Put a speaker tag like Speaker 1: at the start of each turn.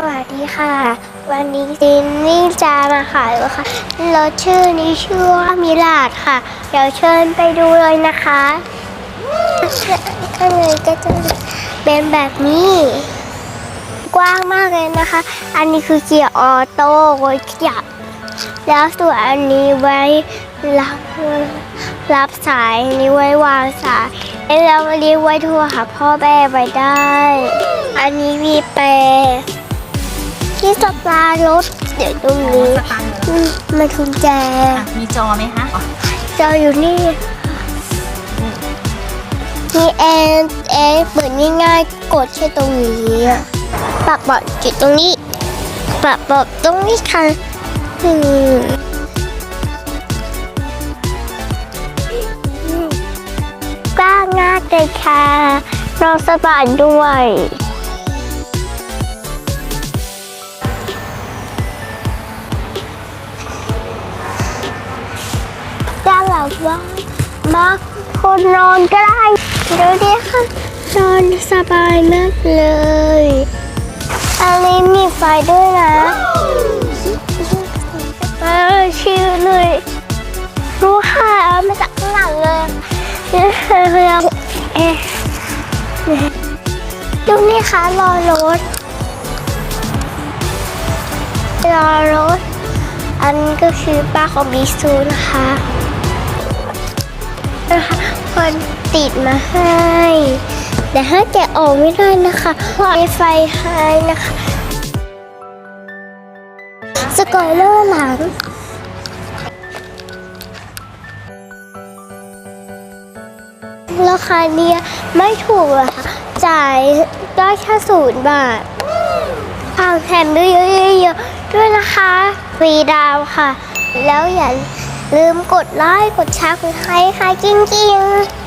Speaker 1: สวัสดีค่ะ วันนี้จินนี่จะมาขายวค่ะรถชื่อนี้ชื่อว่ามิลาดค่ะ เดี๋ยวเชิญไปดูเลยนะคะข้างในก็จะเป็นแบบนี้ กว้างมากเลยนะคะ อันนี้คือเกียร์ออโต้ไว้ขยับแล้วส่วนอันนี้ไว้รับรับสายอันนี้ไว้วางสายแล้วอันนี้ไว้โทรหาพ่อแม่ไปได้ อันนี้มีแปร ที่สตาร์ทรถเดี๋ยวตรงนี้
Speaker 2: สตังค์เหรอ
Speaker 1: อืมมันกุญแจ
Speaker 2: อะมีจอไหมคะอ๋อ
Speaker 1: จออยู่นี่มีแอนแอนเปิดง่ายๆกดแค่ตรงนี้อะปรับเบาะจุดตรงนี้ปรับเบาะตรงนี้ค่ะอืมกล้างากเลยค่ะนอนสบายด้วย ด้านหลังบ้ามาคนนอนก็ได้ดูดิค่ะนอนสบายมากเลยอันนี้มีไฟด้วยนะเออชิลเลยรู้ค่ะเอามาจากข้างหลังเลยนี่คือเอ๊ะดูนี่ค่ะรอรถรอรถอันนี้ก็คือป้าของบิซูนะคะ นะคะคนติดมาให้ แต่ถ้าแกะออกไม่ได้นะคะเพราะไฟไฟให้นะคะสกอยเลอร์หลังราคาเนี้ยไม่ถูกอะค่ะจ่ายได้แค่ศูนย์บาทฝากแถมด้วยเยอะๆด้วยนะคะฟรีดาวค่ะ แล้วอย่า ลืมกดไลค์กดแชร์กดไลค์ค่ะจริงๆ